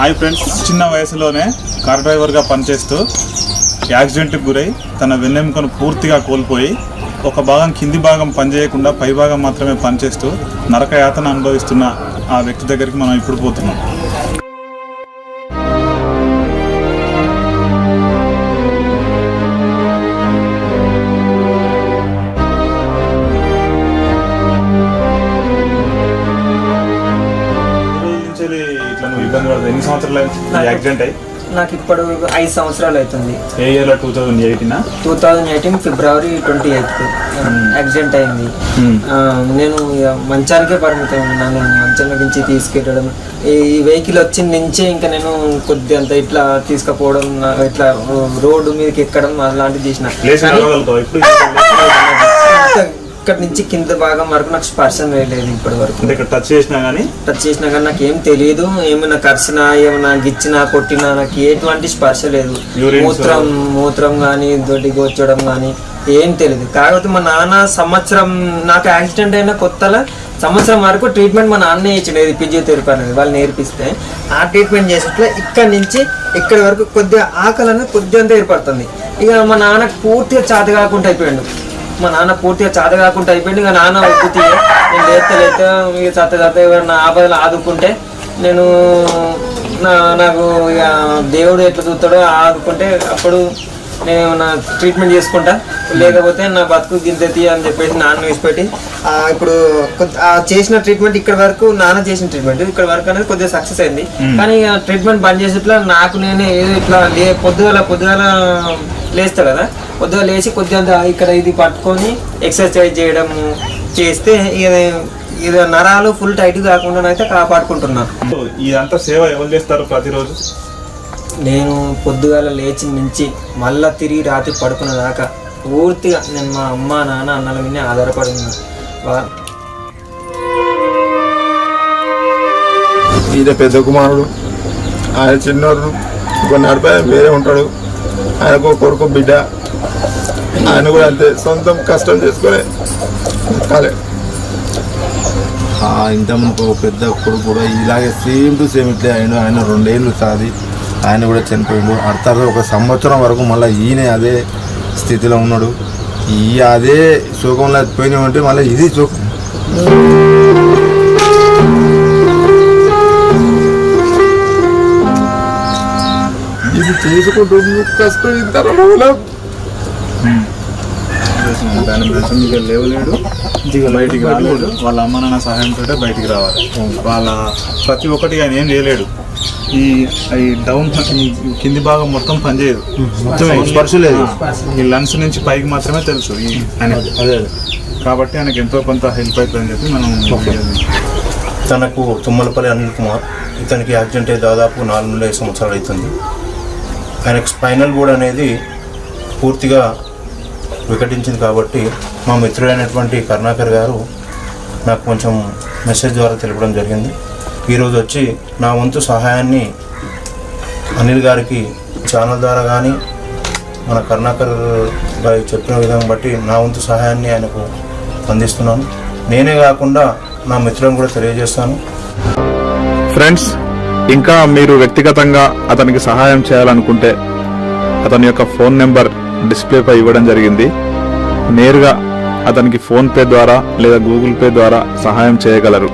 Hi friends చిన్న వయసులోనే car డ్రైవర్గా పనిచేస్తూ యాక్సిడెంట్కి గురై తన వెన్నెముకను పూర్తిగా కోల్పోయి ఒక భాగం కింది భాగం పనిచేయకుండా పై భాగం మాత్రమే పనిచేస్తూ నరక యాతన అనుభవిస్తున్న ఆ వ్యక్తి దగ్గరికి మనం ఇప్పుడు పోతున్నాం. ఇబ్బంది పడదు. ఎన్ని సంవత్సరాలు యాక్సిడెంట్ అయ్యి? నాకు ఇప్పుడు ఐదు సంవత్సరాలు అవుతుంది. ఏ ఇయర్లో? Two thousand ఎయిటీనా? Two thousand eighteen February twenty eighth. Accident అయింది. ఆ, నేను మంచానికే పరిమితం ఉన్నాను. మంచం నుంచి తీసుకెళ్ళడం. ఈ వెహికల్ వచ్చిన నుంచే ఇంకా నేను కొద్ది అంత ఇట్లా తీసుకుపోవడం ఇట్లా రోడ్డు మీదకి ఎక్కడం అలాంటివి చేసిన. ఇక్కడ నుంచి కింద భాగం వరకు నాకు స్పర్శ వేయలేదు ఇప్పటి వరకు అంటే ఇక్కడ టచ్ చేసినా కానీ టచ్ చేసినా కానీ నాకు ఏం తెలియదు ఏమైనా కరిచినా ఏమైనా గిచ్చినా కొట్టినా నాకు ఎటువంటి స్పర్శ లేదు. Urine మూత్రం మూత్రం కానీ దొడ్డి గోచడం కానీ ఏం తెలియదు కాకపోతే మా నాన్న సంవత్సరం నాకు యాక్సిడెంట్ అయిన కొత్తలో సంవత్సరం వరకు ట్రీట్మెంట్ మా నాన్నే ఇచ్చిండు ఇది ఫిజియోథెరపీ అనేది. వాళ్ళు నేర్పిస్తే ఆ ట్రీట్మెంట్ చేసేట్లా ఇక్కడ నుంచి ఇక్కడి వరకు కొద్దిగా ఆకలి అనేది కొద్దిగా అంతా ఏర్పడుతుంది. ఇక మా నాన్నకు పూర్తిగా చేత కాకుండా అయిపోయాడు. మా నాన్న పూర్తిగా చాత కాకుండా అయిపోయింది. ఇక నాన్న ఒప్పుతీ నేను లేత లేత ఇక చత చత ఎవరన్నా ఆపదలు ఆదుకుంటే నేను నా నాకు ఇక దేవుడు ఎట్లా చూస్తాడో ఆదుకుంటే అప్పుడు నేను నా ట్రీట్మెంట్ చేసుకుంటా. లేకపోతే నా బతుకు గింతెత్తి అని చెప్పేసి నాన్న వేసిపెట్టి ఇప్పుడు చేసిన ట్రీట్మెంట్ ఇక్కడ వరకు నాన్న చేసిన ట్రీట్మెంట్ ఇక్కడ వరకు అనేది కొద్దిగా సక్సెస్ అయింది. కానీ ట్రీట్మెంట్ బంద్ చేసేట్లా నాకు నేనే ఏదో ఇట్లా లే పొద్దుగల పొద్దుగల లేస్తా కదా? పొద్దుగా లేచి కొద్దిగా ఇక్కడ ఇది పట్టుకొని ఎక్సర్సైజ్ చేయడం చేస్తే ఇది ఇది నరాలు ఫుల్ టైట్ కాకుండా అయితే కాపాడుకుంటున్నా. ఇదంతా సేవ ఎవరు చేస్తారు ప్రతిరోజు? నేను పొద్దుగాల లేచి నుంచి మళ్ళా తిరిగి రాత్రి పడుకున్న దాకా పూర్తిగా నేను మా అమ్మ నాన్న అన్నల మీద ఆధారపడి ఉన్నా వా- ఈయన పెద్ద కుమారుడు ఆయన చిన్నోడు కొన్ని నడిపై వేరే ఉంటాడు. ఆయనకు ఒక కొడుకు బిడ్డ. ఆయన కూడా అంతే సొంతం కష్టం చేసుకునే బతకాలి ఇంత మనకు ఒక పెద్ద కొడుకు కూడా ఇలాగే సేమ్ టు సేమ్ ఇట్లే ఆయన ఆయన రెండేళ్ళు సాది ఆయన కూడా చనిపోయిండు. అడతారు ఒక సంవత్సరం వరకు మళ్ళీ ఈయన అదే స్థితిలో ఉన్నాడు. ఈ అదే సుఖంలో పోయినామంటే మళ్ళీ ఇది సుఖం చేసుకుంటూ కష్టం అనుభవం దాని కోసం ఇక లేవలేడు. బయటికి రాలేడు. వాళ్ళ అమ్మ నాన్న సహాయంతో బయటికి రావాలి. వాళ్ళ ప్రతి ఒక్కటి ఆయన ఏం చేయలేడు. ఈ ఈ డౌన్ కింది భాగం మొత్తం పనిచేయదు మొత్తం స్పర్శ లేదు. ఈ లంగ్స్ నుంచి పైకి మాత్రమే తెలుసు ఈ ఆయన. అదే కాబట్టి ఆయనకి ఎంతో కొంత హెల్ప్ అవుతుందని చెప్పి మనం తనకు తుమ్మలపల్లి అనిల్ కుమార్ ఇతనికి యాక్సిడెంట్ అయ్యి దాదాపు నాలుగు నుండి ఐదు సంవత్సరాలు అవుతుంది. ఆయనకు స్పైనల్ బోర్డ్ అనేది పూర్తిగా వికటించింది కాబట్టి మా మిత్రుడైనటువంటి కరుణాకర్ గారు నాకు కొంచెం మెసేజ్ ద్వారా తెలపడం జరిగింది. ఈరోజు వచ్చి నా వంతు సహాయాన్ని అనిల్ గారికి ఛానల్ ద్వారా కానీ మన కరుణాకర్ గారు చెప్పిన విధానం బట్టి నా వంతు సహాయాన్ని ఆయనకు అందిస్తున్నాను. నేనే కాకుండా నా మిత్రులను కూడా తెలియజేస్తాను. ఫ్రెండ్స్ ఇంకా మీరు వ్యక్తిగతంగా అతనికి సహాయం చేయాలనుకుంటే అతని యొక్క ఫోన్ నెంబర్ డిస్ప్లేపై ఇవ్వడం జరిగింది. నేరుగా అతనికి ఫోన్పే ద్వారా లేదా గూగుల్ పే ద్వారా సహాయం చేయగలరు.